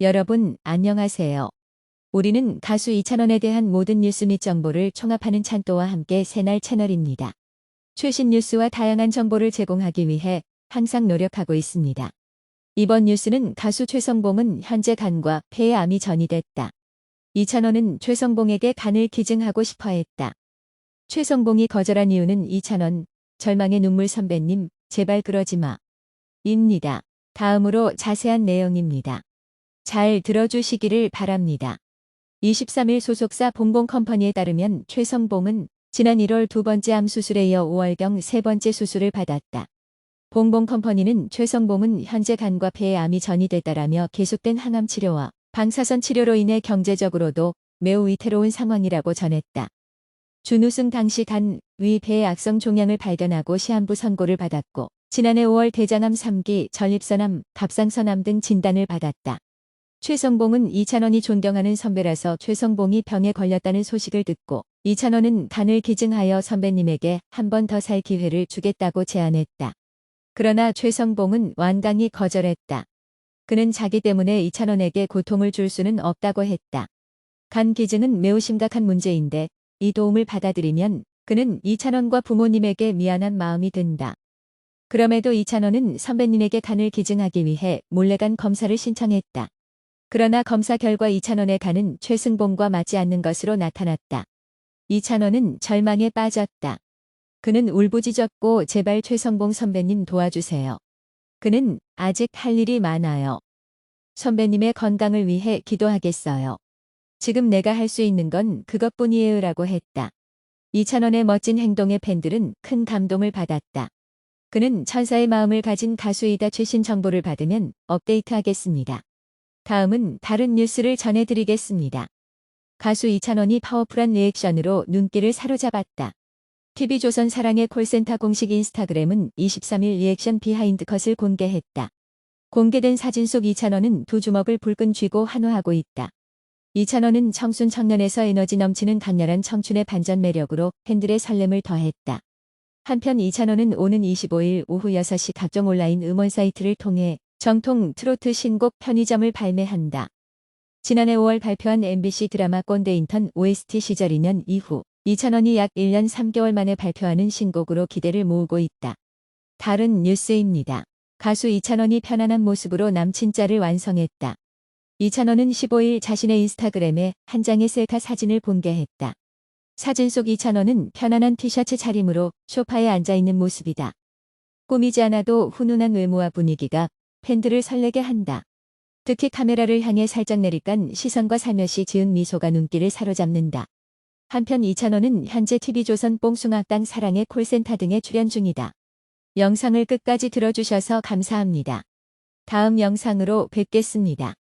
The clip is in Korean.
여러분, 안녕하세요. 우리는 가수 이찬원에 대한 모든 뉴스 및 정보를 총합하는 찬또와 함께 새날 채널입니다. 최신 뉴스와 다양한 정보를 제공하기 위해 항상 노력하고 있습니다. 이번 뉴스는 가수 최성봉은 현재 간과 폐에 암이 전이됐다. 이찬원은 최성봉에게 간을 기증하고 싶어 했다. 최성봉이 거절한 이유는 이찬원, 절망의 눈물 선배님, 제발 그러지 마. 입니다. 다음으로 자세한 내용입니다. 잘 들어주시기를 바랍니다. 23일 소속사 봉봉 컴퍼니에 따르면 최성봉은 지난 1월 두 번째 암 수술에 이어 5월경 세 번째 수술을 받았다. 봉봉 컴퍼니는 최성봉은 현재 간과 폐에 암이 전이됐다라며 계속된 항암 치료와 방사선 치료로 인해 경제적으로도 매우 위태로운 상황이라고 전했다. 준우승 당시 간, 위, 폐의 악성 종양을 발견하고 시한부 선고를 받았고 지난해 5월 대장암 3기, 전립선암, 갑상선암 등 진단을 받았다. 최성봉은 이찬원이 존경하는 선배라서 최성봉이 병에 걸렸다는 소식을 듣고 이찬원은 간을 기증하여 선배님에게 한 번 더 살 기회를 주겠다고 제안했다. 그러나 최성봉은 완강히 거절했다. 그는 자기 때문에 이찬원에게 고통을 줄 수는 없다고 했다. 간 기증은 매우 심각한 문제인데 이 도움을 받아들이면 그는 이찬원과 부모님에게 미안한 마음이 든다. 그럼에도 이찬원은 선배님에게 간을 기증하기 위해 몰래 간 검사를 신청했다. 그러나 검사 결과 이찬원의 간은 최승봉과 맞지 않는 것으로 나타났다. 이찬원은 절망에 빠졌다. 그는 울부짖었고 제발 최성봉 선배님 도와주세요. 그는 아직 할 일이 많아요. 선배님의 건강을 위해 기도하겠어요. 지금 내가 할 수 있는 건 그것뿐이에요 라고 했다. 이찬원의 멋진 행동에 팬들은 큰 감동을 받았다. 그는 천사의 마음을 가진 가수이다 최신 정보를 받으면 업데이트하겠습니다. 다음은 다른 뉴스를 전해드리겠습니다. 가수 이찬원이 파워풀한 리액션으로 눈길을 사로잡았다. TV조선 사랑의 콜센터 공식 인스타그램은 23일 리액션 비하인드 컷을 공개했다. 공개된 사진 속 이찬원은 두 주먹을 불끈 쥐고 환호하고 있다. 이찬원은 청순 청년에서 에너지 넘치는 강렬한 청춘의 반전 매력으로 팬들의 설렘을 더했다. 한편 이찬원은 오는 25일 오후 6시 각종 온라인 음원 사이트를 통해 정통 트로트 신곡 편의점을 발매한다. 지난해 5월 발표한 MBC 드라마 꼰대 인턴 OST 시절이면 이후 이찬원이 약 1년 3개월 만에 발표하는 신곡으로 기대를 모으고 있다. 다른 뉴스입니다. 가수 이찬원이 편안한 모습으로 남친짤을 완성했다. 이찬원은 15일 자신의 인스타그램에 한 장의 셀카 사진을 공개했다. 사진 속 이찬원은 편안한 티셔츠 차림으로 소파에 앉아있는 모습이다. 꾸미지 않아도 훈훈한 외모와 분위기가 팬들을 설레게 한다. 특히 카메라를 향해 살짝 내리깐 시선과 살며시 지은 미소가 눈길을 사로잡는다. 한편 이찬원은 현재 TV조선 뽕숭아땅 사랑의 콜센터 등에 출연 중이다. 영상을 끝까지 들어주셔서 감사합니다. 다음 영상으로 뵙겠습니다.